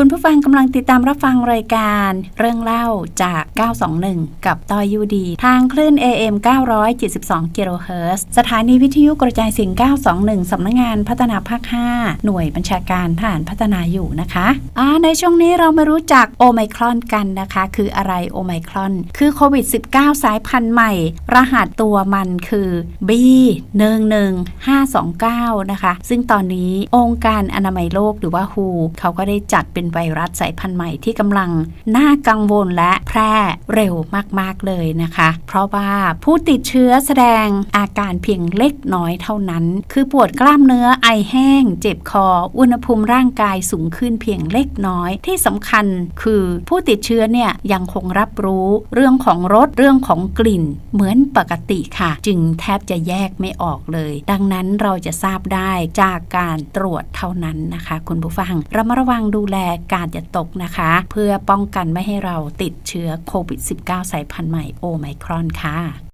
คุณผู้ฟังกำลังติดตามรับฟังรายการเรื่องเล่าจาก 921 กับตอยูดี ทางคลื่น AM 972กิโลเฮิรตซ์สถานีวิทยุกระจายเสียง 921 สำนักงานพัฒนาภาค 5 หน่วยบัญชาการทหารพัฒนาอยู่นะคะอ่าในช่วงนี้เรามารู้จักโอไมครอนกันนะคะ คืออะไรโอไมครอน คือโควิด -19 สายพันธุ์ใหม่ รหัสตัวมันคือ B 11529 นะคะ ซึ่งตอนนี้องค์การอนามัยโลกหรือว่า WHO เขาก็ได้จัดเป็นไวรัสสายพันธุ์ใหม่ที่กำลังน่ากังวลและแพร่เร็วมากๆเลยนะคะ เพราะว่าผู้ติดเชื้อแสดงอาการเพียงเล็กน้อยเท่านั้น คือปวดกล้ามเนื้อไอแห้ง เจ็บคอ อุณหภูมิร่างกายสูงขึ้นเพียงเล็กน้อย ที่สำคัญคือผู้ติดเชื้อเนี่ยยังคงรับรู้เรื่องของรสเรื่องของกลิ่น เหมือนปกติค่ะ จึงแทบจะแยกไม่ออกเลย ดังนั้นเราจะทราบได้จากการตรวจเท่านั้นนะคะ คุณผู้ฟังระมัดระวังดูแลการจะตกนะคะ เพื่อป้องกันไม่ให้เราติดเชื้อโควิด -19 สายพันธุ์ใหม่โอไมครอนค่ะ